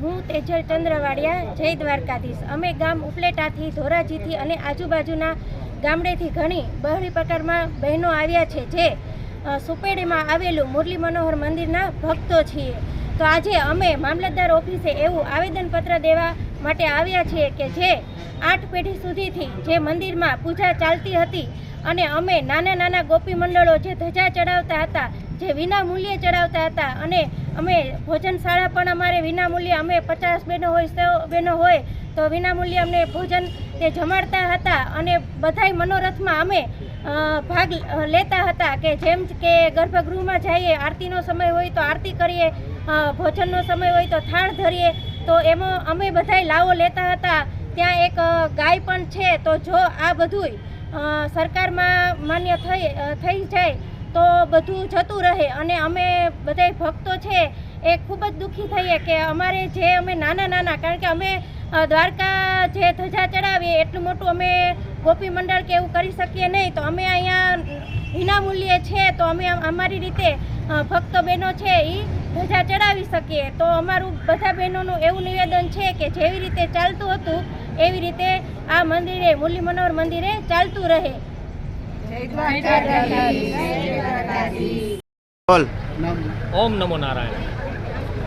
હું તેજલ ચંદ્રવાડિયા જય દ્વારકાધીશ. અમે ગામ ઉપલેટાથી, ધોરાજીથી અને આજુબાજુના ગામડેથી ઘણી બહોળી પ્રકારમાં બહેનો આવ્યા છે જે સુપેડીમાં આવેલું મુરલી મનોહર મંદિરના ભક્તો છીએ. તો આજે અમે મામલતદાર ઓફિસે એવું આવેદનપત્ર દેવા માટે આવ્યા છીએ કે જે આઠ પેઢી સુધીથી જે મંદિરમાં પૂજા ચાલતી હતી અને અમે નાના નાના ગોપી મંડળો જે ધજા ચડાવતા હતા, જે વિના મૂલ્યે ચડાવતા હતા અને અમે ભોજનશાળા પણ અમારે વિનામૂલ્યે અમે પચાસ બહેનો હોય સો બહેનો હોય તો વિનામૂલ્યે અમને ભોજન તે જમાડતા હતા અને બધાય મનોરથમાં અમે ભાગ લેતા હતા કે જેમ કે ગર્ભગૃહમાં જઈએ, આરતીનો સમય હોય તો આરતી કરીએ ભોજનનો સમય હોય તો થાળ ધરીએ, તો એમાં અમે બધાય લાવો લેતા હતા. ત્યાં એક ગાય પણ છે તો જો આ બધુંય સરકારમાં માન્ય થઈ થઈ જાય તો બધું જતું રહે અને અમે બધાય ભક્તો છે એ ખૂબ જ દુઃખી થઈએ કે અમારે જે અમે નાના નાના, કારણ કે અમે દ્વારકા જે ધજા ચડાવીએ એટલું મોટું અમે ગોપી મંડળ કે એવું કરી શકીએ નહીં. તો અમે અહીંયા વિનામૂલ્યે છે તો અમે અમ- અમારી રીતે ભક્તો બહેનો છે એ ધજા ચડાવી શકીએ. તો અમારું બધા બહેનોનું એવું નિવેદન છે કે જેવી રીતે ચાલતું હતું એવી રીતે આ મંદિરે, મુરલી મનોહર મંદિરે ચાલતું રહે. ઓમ નમો નારાયણ.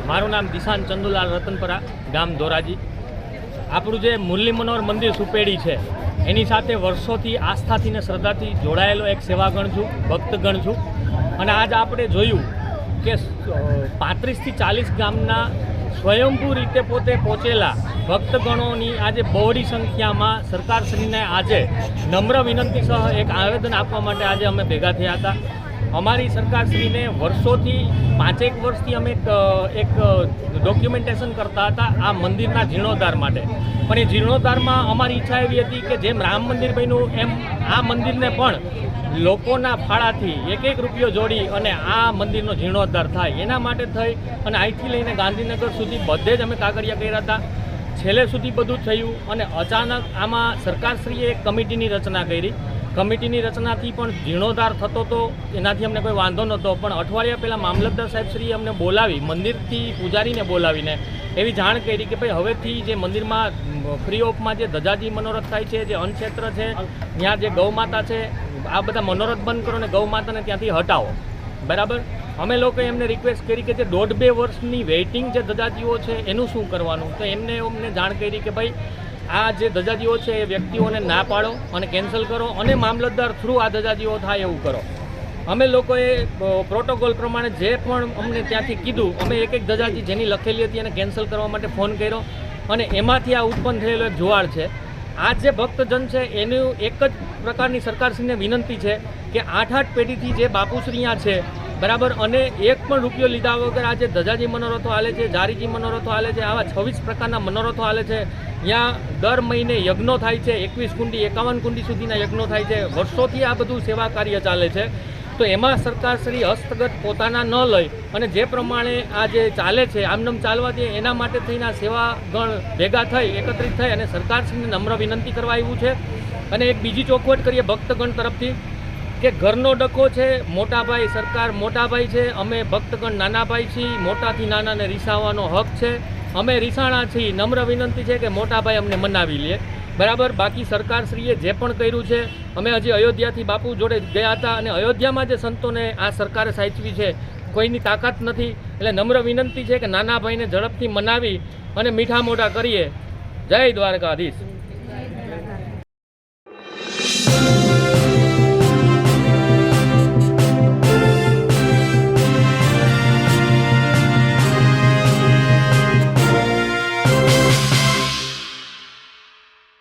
મારું નામ દિશાન ચંદુલાલ રતનપરા, ગામ ધોરાજી. આપણું જે મુરલી મનોહર મંદિર સુપેડી છે, એની સાથે વર્ષોથી આસ્થાથી ને શ્રદ્ધાથી જોડાયેલો એક સેવાગણ છું, ભક્તગણ છું. અને આજ આપણે જોયું કે પાંત્રીસથી ચાલીસ ગામના સ્વયંભૂ રીતે પોતે પહોંચેલા ભક્તગણોની આજે બહોળી સંખ્યામાં સરકારશ્રીને આજે નમ્ર વિનંતી સહ એક આવેદન આપવા માટે આજે અમે ભેગા થયા હતા. અમારી સરકારશ્રીને વર્ષોથી પાંચેક વર્ષથી અમે એક, ડોક્યુમેન્ટેશન કરતા હતા આ મંદિરના જીર્ણોદ્ધાર માટે. પણ એ જીર્ણોદ્ધારમાં અમારી ઈચ્છા એવી હતી કે જેમ રામ મંદિર બન્યું એમ આ મંદિરને પણ લોકોના ફાળાથી એક એક રૂપિયો જોડી અને આ મંદિરનો જીર્ણોદ્ધાર થાય. એના માટે થઈ અને અહીંથી લઈને ગાંધીનગર સુધી બધે જ અમે કાગળિયા કર્યા હતા. છેલ્લે સુધી બધું થયું અને અચાનક આમાં સરકારશ્રીએ એક કમિટીની રચના કરી. કમિટીની રચનાથી પણ જીર્ણોદ્ધાર થતો હતો એનાથી અમને કોઈ વાંધો નહોતો. પણ અઠવાડિયા પહેલાં મામલતદાર સાહેબશ્રીએ અમને બોલાવી, મંદિરથી પૂજારીને બોલાવીને એવી જાણ કરી કે ભાઈ હવેથી જે મંદિરમાં ફ્રી ઓફમાં જે ધજાજી મનોરથ થાય છે, જે અન્નક્ષેત્ર છે, ત્યાં જે ગૌ માતા છે, આ બધા મનોરથ બંધ કરો ને ગૌ માતાને ત્યાંથી હટાવો. બરાબર? અમે લોકોએ એમને રિક્વેસ્ટ કરી કે જે દોઢ બે વર્ષની વેઇટિંગ જે ધજાજીઓ છે, એનું શું કરવાનું? તો એમને અમને જાણ કરી કે ભાઈ આ જે ધજાજીઓ છે એ વ્યક્તિઓને ના પાડો અને કેન્સલ કરો અને મામલતદાર થ્રુ આ ધજાજીઓ થાય એવું કરો. અમે લોકોએ પ્રોટોકોલ પ્રમાણે જે પણ અમને ત્યાંથી કીધું, અમે એક એક ધજાજી જેની લખેલી હતી એને કેન્સલ કરવા માટે ફોન કર્યો અને એમાંથી આ ઉત્પન્ન થયેલો એક જુવાળ છે. આ જે ભક્તજન છે, એનું એક જ પ્રકારની સરકારશ્રીને વિનંતી છે કે આઠ આઠ પેઢીથી જે બાપુશ્રી છે બરાબર? અને એક પણ રૂપિયો લીધા વગર આજે ધજાજી મનોરથો હાલે છે, જારીજી મનોરથો હાલે છે, આવા છવ્વીસ પ્રકારના મનોરથો હાલે છે. ત્યાં દર મહિને યજ્ઞો થાય છે, એકવીસ કુંડી, એકાવન કુંડી સુધીના યજ્ઞો થાય છે. વર્ષોથી આ બધું સેવા કાર્ય ચાલે છે. તો એમાં સરકારશ્રી હસ્તગત પોતાના ન લઈ અને જે પ્રમાણે આ જે ચાલે છે, આમનામ ચાલવા દે, એના માટે થઈને આ સેવાગણ ભેગા થઈ, એકત્રિત થઈ અને સરકારશ્રીને નમ્ર વિનંતી કરવા આવ્યું છે. અને એક બીજી ચોખવટ કરીએ ભક્તગણ તરફથી. કે ઘરનો ડકો છે, મોટાભાઈ સરકાર મોટાભાઈ છે, અમે ભક્તગણ નાના ભાઈ છીએ, મોટાથી નાનાને રીસાવાનો હક છે. અમે રીસાણા છીએ. નમ્ર વિનંતી છે કે મોટાભાઈ અમને મનાવી લે. બરાબર? બાકી સરકારશ્રીએ જે પણ કર્યું છે, અમે હજી અયોધ્યાથી બાપુ જોડે ગયા હતા અને અયોધ્યામાં જે સંતોને આ સરકારે સાચવી છે, કોઈની તાકાત નથી. એટલે નમ્ર વિનંતી છે કે નાના ભાઈને ઝડપથી મનાવી અને મીઠા મોઢા કરીએ. જય દ્વારકાધીશ.